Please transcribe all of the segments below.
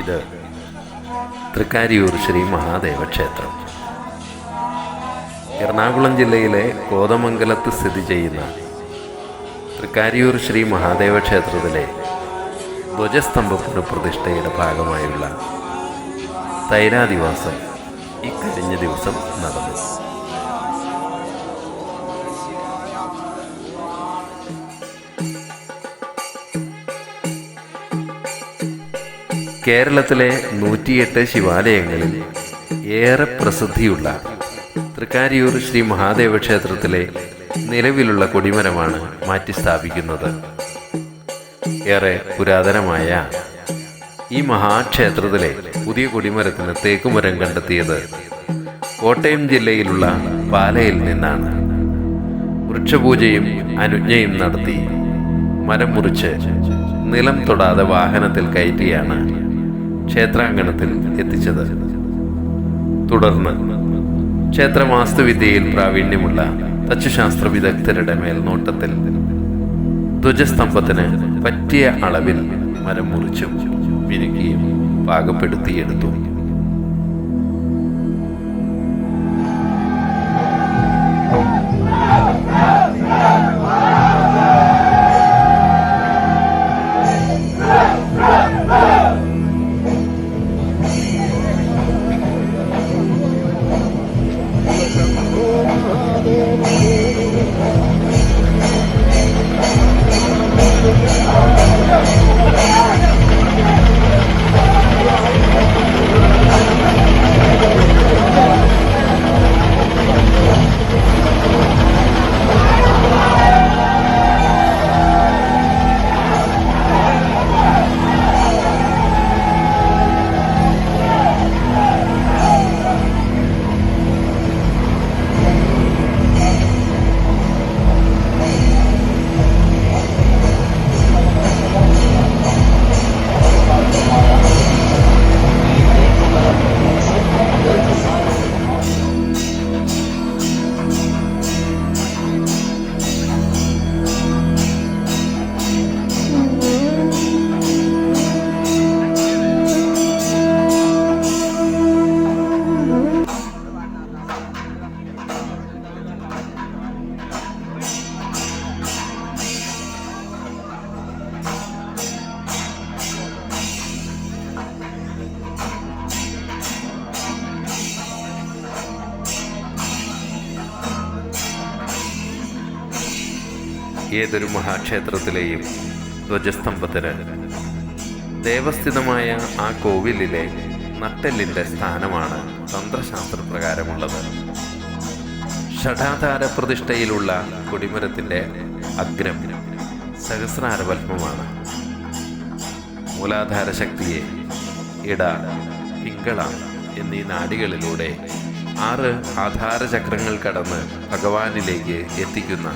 ഇത് തൃക്കാരിയൂർ ശ്രീ മഹാദേവ ക്ഷേത്രം എറണാകുളം ജില്ലയിലെ കോതമംഗലത്ത് സ്ഥിതി ചെയ്യുന്ന തൃക്കാരിയൂർ ശ്രീ മഹാദേവ ക്ഷേത്രത്തിലെ ധ്വജസ്തംഭ പുനഃപ്രതിഷ്ഠയുടെ ഭാഗമായുള്ള തൈരാദിവാസം ഇക്കഴിഞ്ഞ ദിവസം നടന്നു. കേരളത്തിലെ നൂറ്റിയെട്ട് ശിവാലയങ്ങളിൽ ഏറെ പ്രസിദ്ധിയുള്ള തൃക്കാരിയൂർ ശ്രീ മഹാദേവ ക്ഷേത്രത്തിലെ നിലവിലുള്ള കൊടിമരമാണ് മാറ്റി സ്ഥാപിക്കുന്നത് ഏറെ പുരാതനമായ ഈ മഹാക്ഷേത്രത്തിലെ പുതിയ കൊടിമരത്തിന് തേക്കുമരം കണ്ടെത്തിയത് കോട്ടയം ജില്ലയിലുള്ള പാലയിൽ നിന്നാണ്. വൃക്ഷപൂജയും അനുജ്ഞയും നടത്തി മരം മുറിച്ച് നിലം തൊടാതെ വാഹനത്തിൽ കയറ്റിയാണ് ക്ഷേത്രാങ്കണത്തിൽ എത്തിച്ചത്. തുടർന്ന് ക്ഷേത്ര വാസ്തുവിദ്യയിൽ പ്രാവീണ്യമുള്ള തച്ചുശാസ്ത്ര വിദഗ്ധരുടെ മേൽനോട്ടത്തിൽ ധ്വജസ്തംഭത്തിന് പറ്റിയ അളവിൽ മരം മുറിച്ചും മിനുക്കിയും പാകപ്പെടുത്തിയെടുത്തു. ഏതൊരു മഹാക്ഷേത്രത്തിലെയും ധ്വജസ്തംഭത്തിന്. ദേവസ്ഥിതമായ ആ കോവിലിലെ നട്ടെല്ലിന്റെ സ്ഥാനമാണ് തന്ത്രശാസ്ത്രപ്രകാരമുള്ളത്. ഷഠാധാര പ്രതിഷ്ഠയിലുള്ള കൊടിമരത്തിന്റെ അഗ്രം സഹസ്രാരപത്മമാണ് മൂലാധാര ശക്തിയെ ഇട പിങ്കള എന്നീ നാടികളിലൂടെ ആറ് ആധാരചക്രങ്ങൾ കടന്ന് ഭഗവാനിലേക്ക് എത്തിക്കുന്ന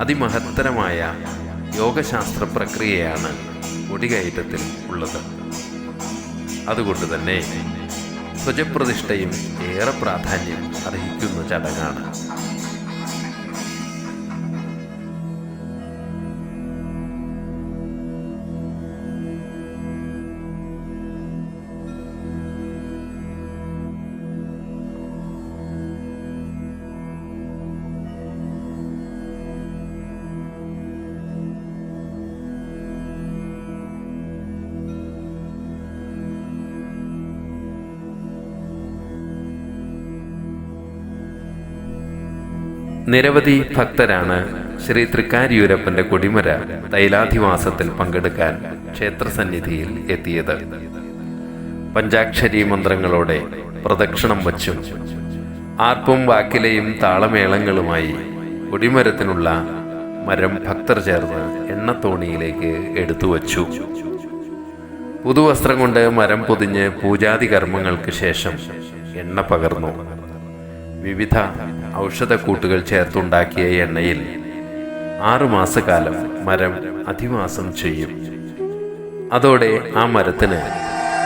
അതിമഹത്തരമായ യോഗശാസ്ത്ര പ്രക്രിയയാണ് മുടികയറ്റത്തിൽ ഉള്ളത്. അതുകൊണ്ട് തന്നെ ധ്വജപ്രതിഷ്ഠയും ഏറെ പ്രാധാന്യം അർഹിക്കുന്ന ചടങ്ങാണ്. നിരവധി ഭക്തരാണ് ശ്രീ തൃക്കാരിയൂരപ്പന്റെ കൊടിമര തൈലാധിവാസത്തിൽ പങ്കെടുക്കാൻ ക്ഷേത്രസന്നിധിയിൽ എത്തിയത്. പഞ്ചാക്ഷരി മന്ത്രങ്ങളോടെ പ്രദക്ഷിണം വച്ചും ആർപ്പും വാക്കിലെയും താളമേളങ്ങളുമായി കൊടിമരത്തിനുള്ള മരം ഭക്തർ ചേർന്ന് എണ്ണത്തോണിയിലേക്ക് എടുത്തു വച്ചു. പുതുവസ്ത്രം കൊണ്ട് മരം പൊതിഞ്ഞ് പൂജാതി കർമ്മങ്ങൾക്ക് ശേഷം എണ്ണ പകർന്നു. വിവിധ ഔഷധക്കൂട്ടുകൾ ചേർത്തുണ്ടാക്കിയ എണ്ണയിൽ ആറുമാസക്കാലം മരം അധിവാസം ചെയ്യും. അതോടെ ആ മരത്തിന്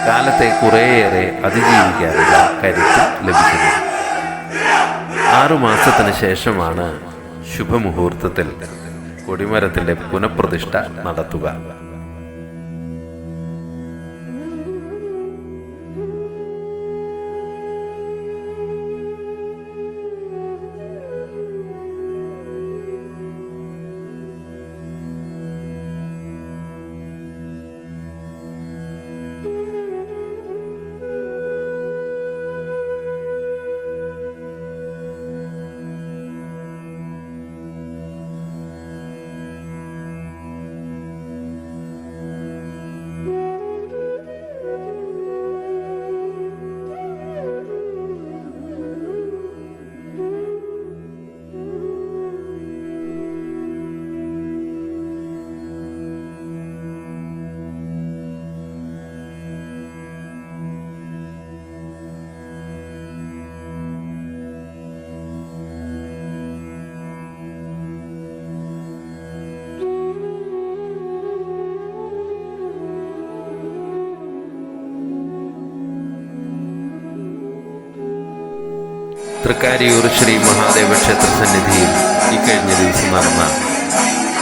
കാലത്തെ കുറേയേറെ അതിജീവിക്കാനുള്ള കരുത്ത് ലഭിക്കുന്നു. ആറുമാസത്തിന് ശേഷമാണ് ശുഭമുഹൂർത്തത്തിൽ കൊടിമരത്തിന്റെ പുനഃപ്രതിഷ്ഠ നടത്തുക. തൃക്കാരിയൂർ ശ്രീ മഹാദേവ ക്ഷേത്ര സന്നിധിയിൽ ഇക്കഴിഞ്ഞ ദിവസം നടന്ന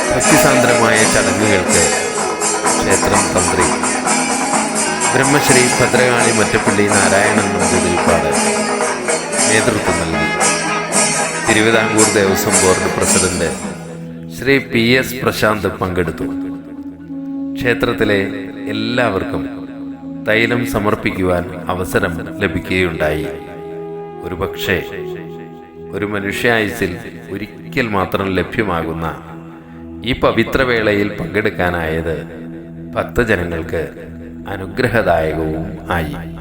ഭക്തിസാന്ദ്രമായ ചടങ്ങുകൾക്ക് ക്ഷേത്രം തന്ത്രി ബ്രഹ്മശ്രീ ഭദ്രകാളി മറ്റപ്പള്ളി നാരായണൻ നമ്പൂതിരിപ്പാട് നേതൃത്വം നൽകി. Thiruvithamkoor Devaswom board president Shri P S Prashanth പങ്കെടുത്തു. ക്ഷേത്രത്തിലെ എല്ലാവർക്കും തൈലം സമർപ്പിക്കുവാൻ അവസരം ലഭിക്കുകയുണ്ടായി. ഒരുപക്ഷെ ഒരു മനുഷ്യായുസിൽ ഒരിക്കൽ മാത്രം ലഭ്യമാകുന്ന ഈ പവിത്രവേളയിൽ പങ്കെടുക്കാനായത് ഭക്തജനങ്ങൾക്ക് അനുഗ്രഹദായകവും ആയി.